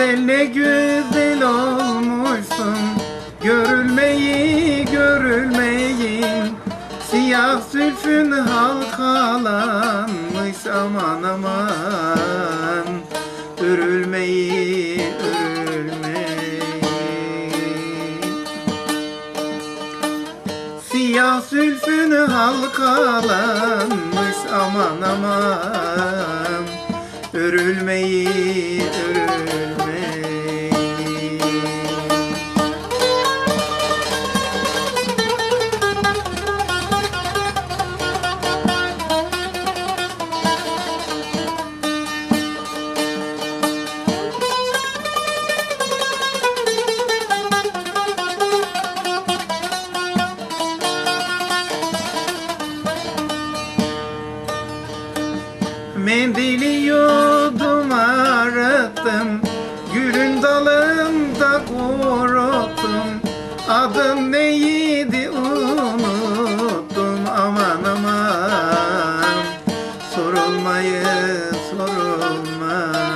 güzel ne güzel olmuşsun. Görülmeyi görülmeyin Siyah zülfün halkalanmış aman aman. Örülmeyi örülmeyi. Siyah zülfün halkalanmış aman aman. Örülmeyi örülmeyi Mendili yudum arattım Gülün dalında kuruttum Adın neydi unuttum aman aman. Sorulmayın sorulmayın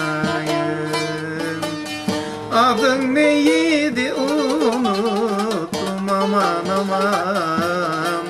Adın neydi unuttum aman aman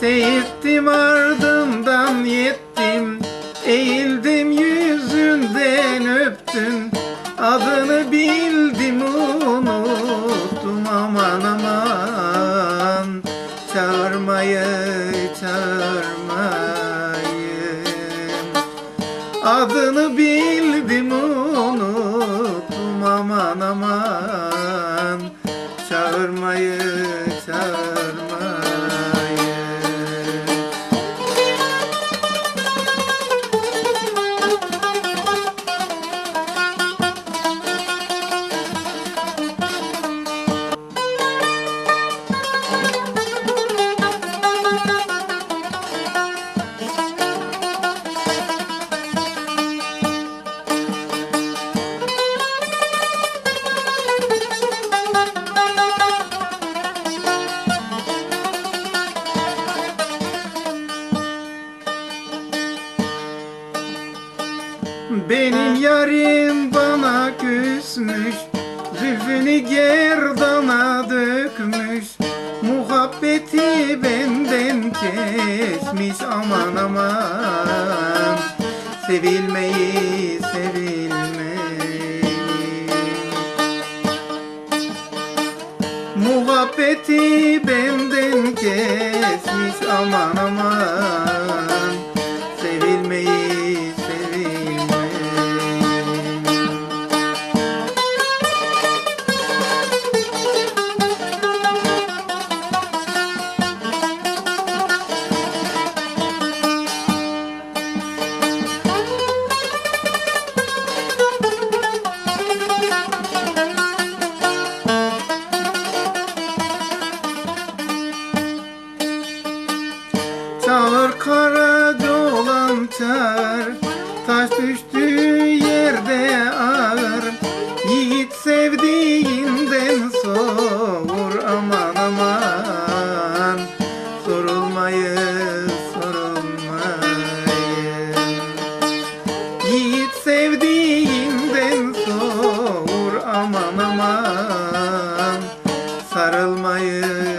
Seyirttim ardından yettim. Eğildim yüzünden öptüm. Adını bildim unuttum. Aman aman. Çağırmayı çağırmayın Adını bildim unuttum. Aman aman. Çağırmayı çağırmayın Benim yarim bana küsmüş Zülfünü gerdana dökmüş. Muhabbeti benden kesmiş aman aman. Sevilmeyi sevilmeyi. Muhabbeti benden kesmiş aman aman Çağır kara dolan ter. Taş düştüğü yerde ağır. Yiğit sevdiğinden sor Aman aman. Sorulmayı sorulmayı Yiğit sevdiğinden sor Aman aman. Sarılmayı